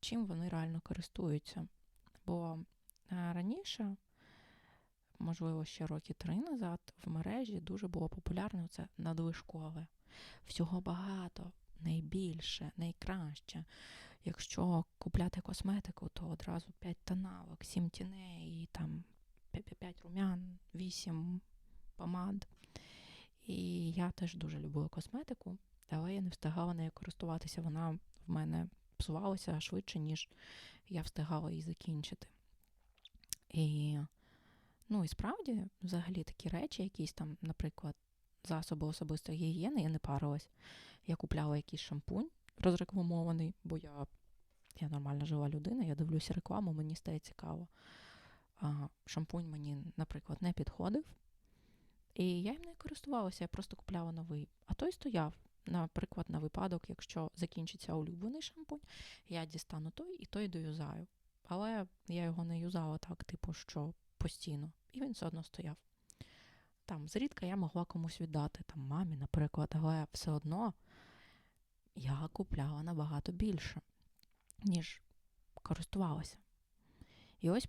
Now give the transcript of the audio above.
чим вони реально користуються. Бо е, раніше, можливо, ще роки три назад, в мережі дуже було популярно це надлишкове. Всього багато, найбільше, найкраще. Якщо купляти косметику, то одразу 5 тоналок, 7 тіней, і там 5 румян, 8 помад. І я теж дуже любила косметику, але я не встигала нею користуватися. Вона в мене псувалася швидше, ніж я встигала її закінчити. І, ну, і справді, взагалі, такі речі, якісь там, наприклад, засоби особистої гігієни, я не парилась. Я купляла якийсь шампунь розрекламований, бо я, я нормальна жива людина, я дивлюся рекламу, мені стає цікаво. А, шампунь мені, наприклад, не підходив. І я їм не користувалася, я просто купляла новий. А той стояв, наприклад, на випадок, якщо закінчиться улюблений шампунь, я дістану той і той доюзаю. Але я його не юзала так, типу, що постійно. І він все одно стояв. Там зрідка я могла комусь віддати, там мамі, наприклад, але все одно я купляла набагато більше, ніж користувалася. І ось